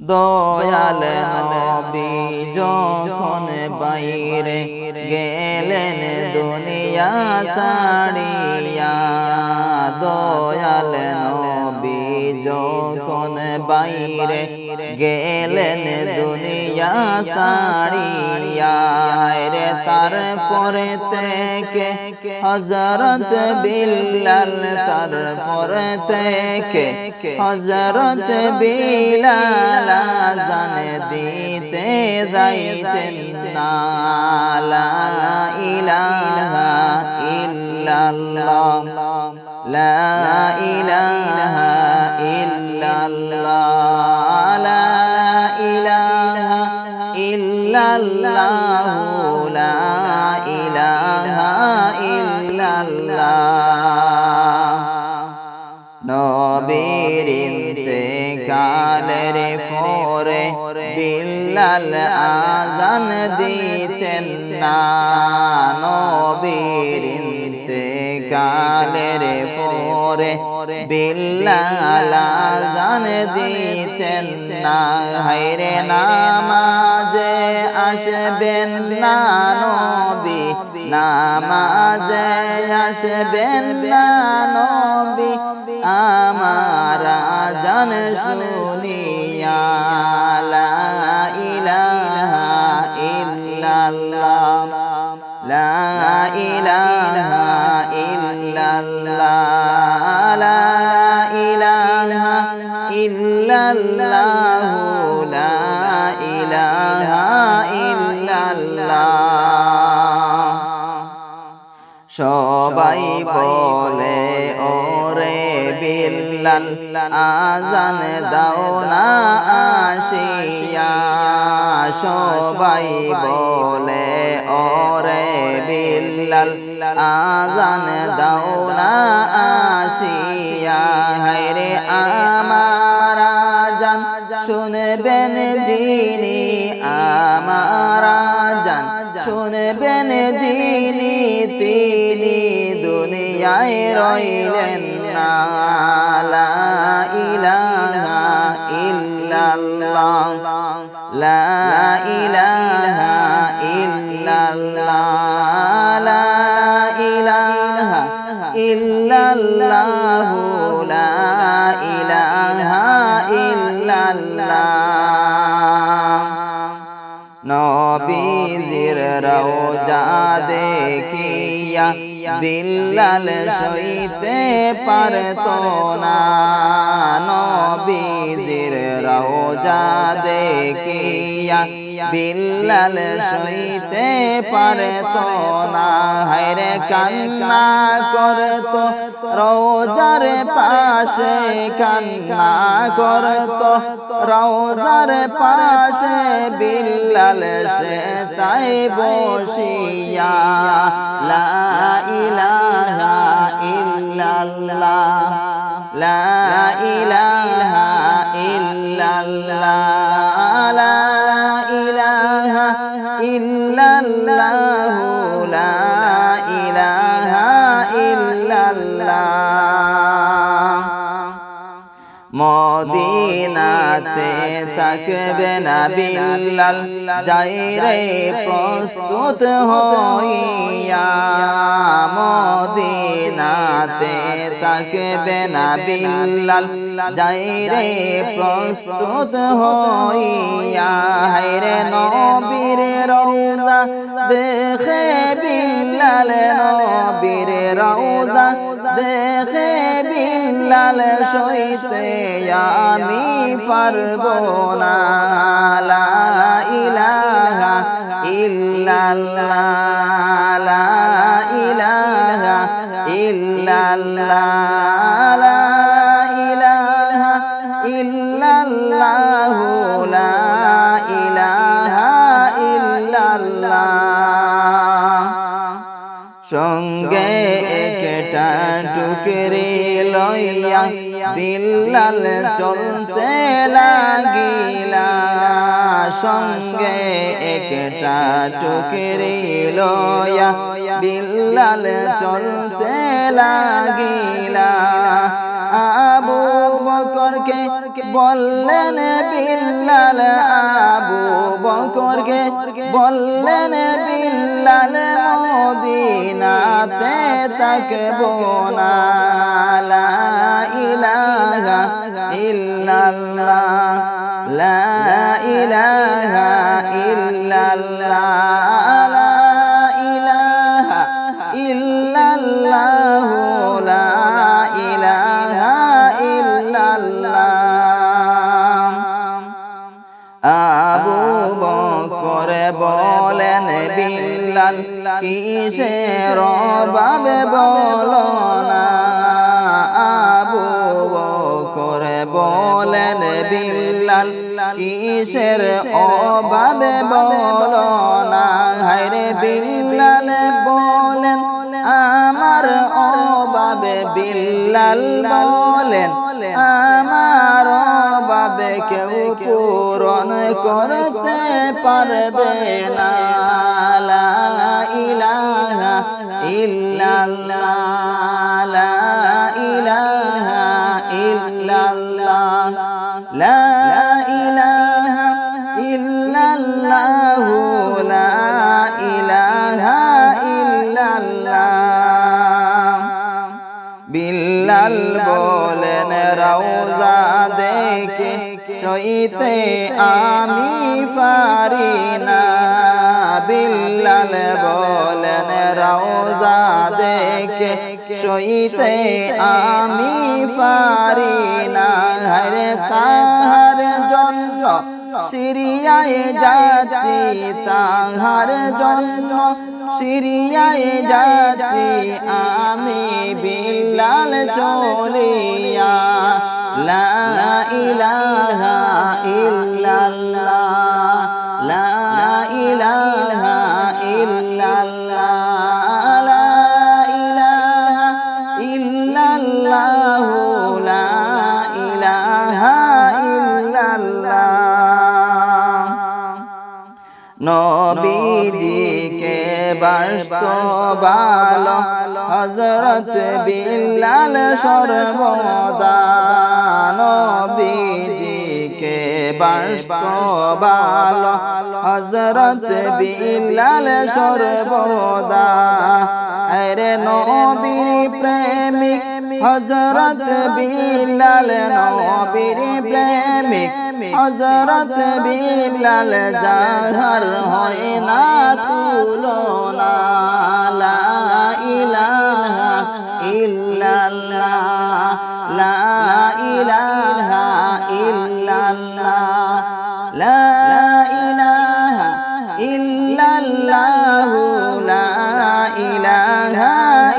দয়াল নবী যখন বাইরে গেলেন দুনিয়া সাড়িয়া দয়াল নবী যখন বাইরে গেলেন দুনিয়া সাড়িয়া রে তারপরে থেকে হজরত বিল্লাল তারপরে থেকে হজরত বিলাল আজান দিতে যাইতেন। না ইলাহা ইল্লাল্লাহ। লা ইল্লাল্লাহ লা ইলাহা ইল্লাল্লাহ। নবীর ইন্তেকালের পরে বিল্লাল আজান দিতেন না নবীর ইন্তেকালের পরে বিল্লাল আজান দিতেন না। হাইরে নামাজে আসবেন না নবী, নামাজে আসবেন না নবী। আমার জান শুনিয়া বিল্লাল আজান দাও না আসিয়া। সবাই বলে, ওরে বিল্লাল, আজান দাও না আসিয়া। হায়রে আমার আজান, শুনবেন যিনি আমার আজান, শুনবেন যিনি তিনি দুনিয়ায় রইলেন না। লা নবীজির রওজা দেখিয়া বিল্লাল সইতে পারত না। রওজা দেখিয়া বিল্লাল সইতে পারত না। হায়রে কান্না করত রোজার পাশে কান্না করত রোজার পাশে বিল্লাল সে তাই বসিয়া। লা ইলাহা ইল্লাল্লাহ, লা ইলাহা ইল্লাল্লাহ, লা ইলাহা ইল্লাল্লাহ, লা ইলাহা ইল্লাল্লাহ। মদিনাতে থাকবে না বিল্লাল যাই রে প্রস্তুত হইয়া মদিনাতে থাকবে না বিল্লাল, যাই রে প্রস্তুত হইয়া হায়রে নবীর রওজা, দেখে বিল্লাল নবীর রওজা, দেখে বিল্লাল সইতে আমি পারব না। লা ইলাহা ইল্লাল্লাহ। ইল্লাল্লাহ লা ইলাহা ইল্লাল্লাহ লা ইলাহা ইল্লাল্লাহ সঙ্গে একটা টুকরি লইয়া বিল্লাল চলতে লাগিলা। সঙ্গে একটা টুকরি লইয়া বিল্লাল চলতে লাগিলা আবু বকরকে বললেন, বিল্লাল, আবু বকরকে বললেন, বিল্লাল, মদিনাতে তাকবো না। লা ইল্লাল্লাহ। লা ইলাহা ইল্লাল্লাহ। কিসের বাবে বলো না? আবু বকর বলেন বিল্লাল কিসের অভাবে বলো না? হায়রে বিল্লাল বলেন আমার অভাবে বিল্লাল বলেন আমার অভাবে কেউ পূরণ করতে পারবে না। সইতে আমি পারি না বিল্লাল বলেন রওজা দেখে সইতে আমি পারি না হরে তাহার জন্য সিরিয়ায় যাচ্ছি তাহার জন্য সিরিয়ায় যাচ্ছি আমি বিল্লাল চলিয়া। লা ইলাহা ইল্লাল্লাহ। লা লা ইলাহা নবীজিকে বাস্তবাল হজরত বিল্লাল সর্বদা। নবীজিকে বাস্তবাল হজরত বিল্লাল সর্বদা। আরে নবীর প্রেমিক হজরত বিল্লাল নবীর প্রেমিক। হজরত বিল্লাল জাহার হয় না তুলনা। ইলাহা ইল্লাল্লাহ লা ইলাহা ইল্লাল্লাহ লা ইলাহা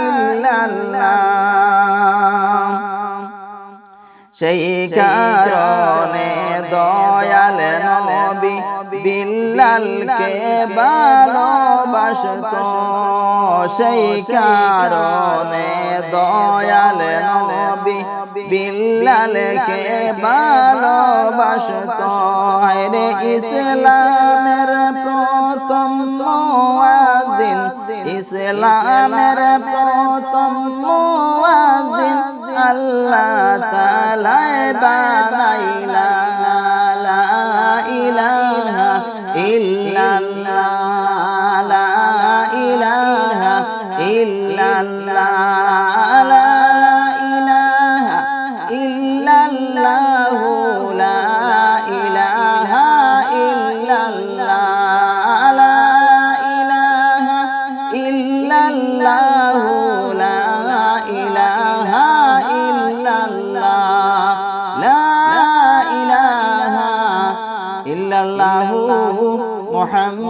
ইল্লাল্লাহ সেই কারণে দয়াল নবী বিল্লালকে ভালোবাসত সেই কারণে দয়াল নবী বিল্লালকে ভালোবাসত। রে ইসলামের প্রথম মোয়াজিন ইসলামের প্রথম মোয়াজিন আল্লাহ তালায় বানাইলা